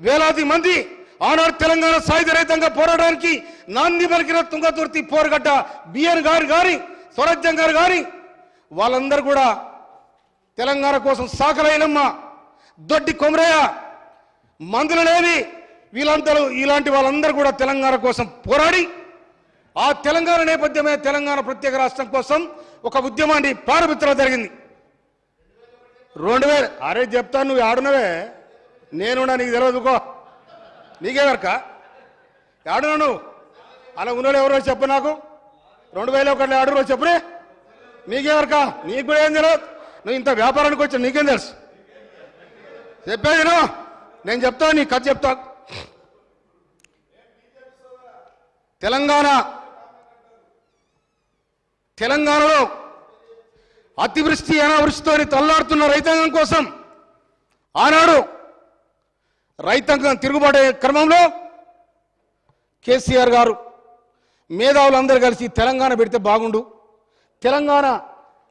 వేలాది మంది ఆనాడు తెలంగాణ సాయుధ రహితంగా పోరాడడానికి నాంది పలికిన తుంగతుర్తి పోరుగడ్డ బిఎన్ గారు కానీ స్వరాజ్యం గారు కానీ వాళ్ళందరూ కూడా తెలంగాణ కోసం సాకలైనమ్మ దొడ్డి కొమరయ్య మందులు లేని వీళ్ళందరూ ఇలాంటి వాళ్ళందరూ కూడా తెలంగాణ కోసం పోరాడి ఆ తెలంగాణ నేపథ్యమే తెలంగాణ ప్రత్యేక రాష్ట్రం కోసం ఒక ఉద్యమాన్ని ప్రారంభించడం జరిగింది. రెండు వేల అరే చెప్తాను నువ్వు ఆడునవే నేనున్నా నీకు తెలియదుకో నీకే వరక ఆడునా నువ్వు అలా ఉన్నోళ్ళు ఎవరో చెప్పు నాకు. రెండు వేల ఒకటి ఆడురో చెప్పురే. నీకే వరక నీకు కూడా ఏం తెలియదు నువ్వు ఇంత వ్యాపారానికి వచ్చా నీకేం తెలుసు? చెప్పేది నేను చెప్తా నీ కథ చెప్తా. తెలంగాణ. తెలంగాణలో అతివృష్టి అనావృష్టితో తల్లాడుతున్న రైతాంగం కోసం ఆనాడు రైతాంగం తిరుగుబాటు క్రమంలో కేసీఆర్ గారు మేధావులందరూ కలిసి తెలంగాణ పెడితే బాగుండు తెలంగాణ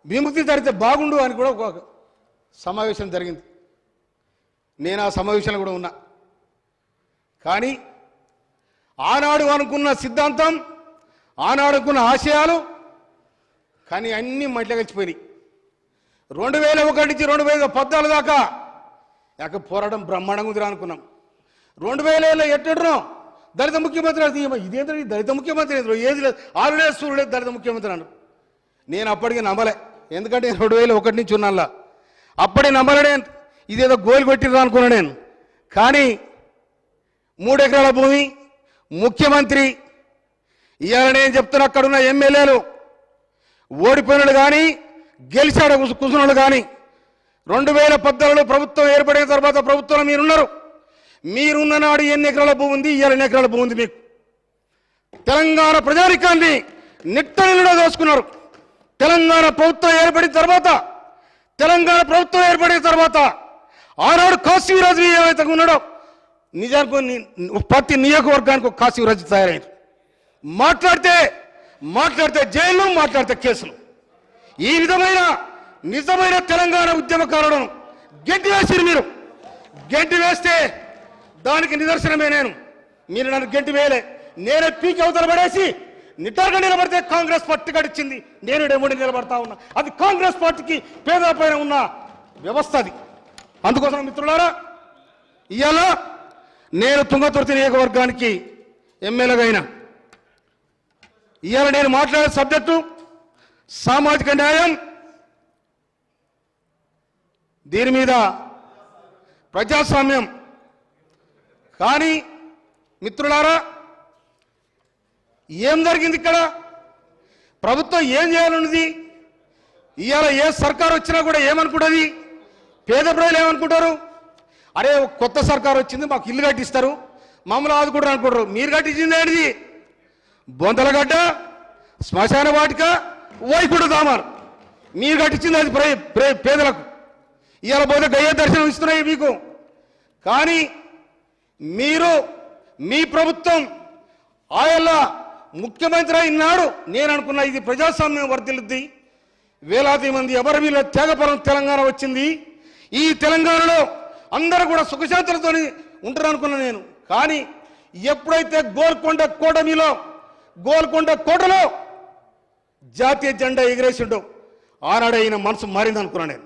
విముక్తి జరిగితే బాగుండు అని కూడా ఒక సమావేశం జరిగింది. నేను ఆ సమావేశంలో కూడా ఉన్నా. కానీ ఆనాడు అనుకున్న సిద్ధాంతం ఆనాడు అనుకున్న ఆశయాలు కానీ అన్నీ మట్ల కలిసిపోయినాయి. రెండు వేల ఒకటి నుంచి రెండు వేల పద్నాలుగు దాకా యాక పోరాటం బ్రహ్మాండంగా ఉందిరా అనుకున్నాం. రెండు వేల ఏళ్ళు ఎట్టడునో దళిత ముఖ్యమంత్రి అది ఇదేంద్ర దళిత ముఖ్యమంత్రి ఏది లేదు. ఆరు లేదు సూర్యుడు లేదు దళిత ముఖ్యమంత్రి అన్నారు నేను అప్పటికి నమ్మలే. ఎందుకంటే నేను రెండు వేల ఒకటి నుంచి ఉన్నాలా అప్పటి నమ్మలే ఇదేదో గోలు కొట్టిర్రా అనుకున్నా నేను. కానీ మూడు ఎకరాల భూమి ముఖ్యమంత్రి ఇవాళ నేను చెప్తున్నా అక్కడున్న ఎమ్మెల్యేలు ఓడిపోయినాడు కానీ గెలిచాడు కూర్చున్నాడు కానీ రెండు వేల పద్నాలుగులో ప్రభుత్వం ఏర్పడిన తర్వాత ప్రభుత్వంలో మీరున్నారు. మీరున్న నాడు ఎన్ని ఎకరాల భూమి ఉంది? ఇవాళ ఎన్ని ఎకరాల భూమి ఉంది మీకు? తెలంగాణ ప్రజానికాన్ని నిట్టనిలో దోసుకున్నారు. తెలంగాణ ప్రభుత్వం ఏర్పడిన తర్వాత తెలంగాణ ప్రభుత్వం ఏర్పడిన తర్వాత ఆనాడు కాశీరాజు ఏమైతే ఉన్నాడో నిజానికి ని- ప్రతి నియోజకవర్గానికి ఒక కాశీరాజు తయారైంది. మాట్లాడితే మాట్లాడితే జైలు మాట్లాడితే కేసులు. ఈ విధమైన నిజమైన తెలంగాణ ఉద్యమకారులను గెంటి వేసిరు మీరు. గెంటి వేస్తే దానికి నిదర్శనమే నేను. మీరు నన్ను గెంటి వేయలే. నేనే పీకి అవతల పడేసి నిటారుగా నిలబడితే కాంగ్రెస్ పార్టీ గడిచింది. నేను డెముడి నిలబడతా ఉన్నా. అది కాంగ్రెస్ పార్టీకి పేదల పైన ఉన్న వ్యవస్థ అది. అందుకోసం మిత్రులారా ఇవాళ నేను తుంగతుర్తి నియోజకవర్గానికి ఎమ్మెల్యేగా అయినా ఇవాళ నేను మాట్లాడే సబ్జెక్టు సామాజిక న్యాయం దీని మీద ప్రజాస్వామ్యం. కానీ మిత్రులారా ఏం జరిగింది ఇక్కడ? ప్రభుత్వం ఏం చేయాలన్నది ఇవాళ ఏ సర్కారు వచ్చినా కూడా ఏమనుకుంటుంది? పేద ప్రజలు ఏమనుకుంటారు? అరే కొత్త సర్కారు వచ్చింది మాకు ఇల్లు కట్టిస్తారు. మమ్మల్ని ఆదుకుంటారు అనుకుంటారు. మీరు కట్టించింది ఏంటిది? బొందలగడ్డ శ్మశాన వాటిక వైకుడు దామారు మీరు కట్టించింది అది పేదలకు. ఇవాళ పోతే దయ్య దర్శనం ఇస్తున్నాయి మీకు. కానీ మీరు మీ ప్రభుత్వం ఆయల్ల ముఖ్యమంత్రి అయినాడు. నేను అనుకున్న ఇది ప్రజాస్వామ్యం వర్ధిల్లుద్ది. వేలాది మంది ఎవరి వీళ్ళ త్యాగపరం తెలంగాణ వచ్చింది. ఈ తెలంగాణలో అందరూ కూడా సుఖశాంతులతో ఉంటారు అనుకున్నా నేను. కానీ ఎప్పుడైతే గోల్కొండ కూటమిలో గోల్కొండ కోటలో జాతీయ జెండా ఎగిరేసిండో ఆనాడు ఆయన మనసు మారింది అనుకున్నా నేను.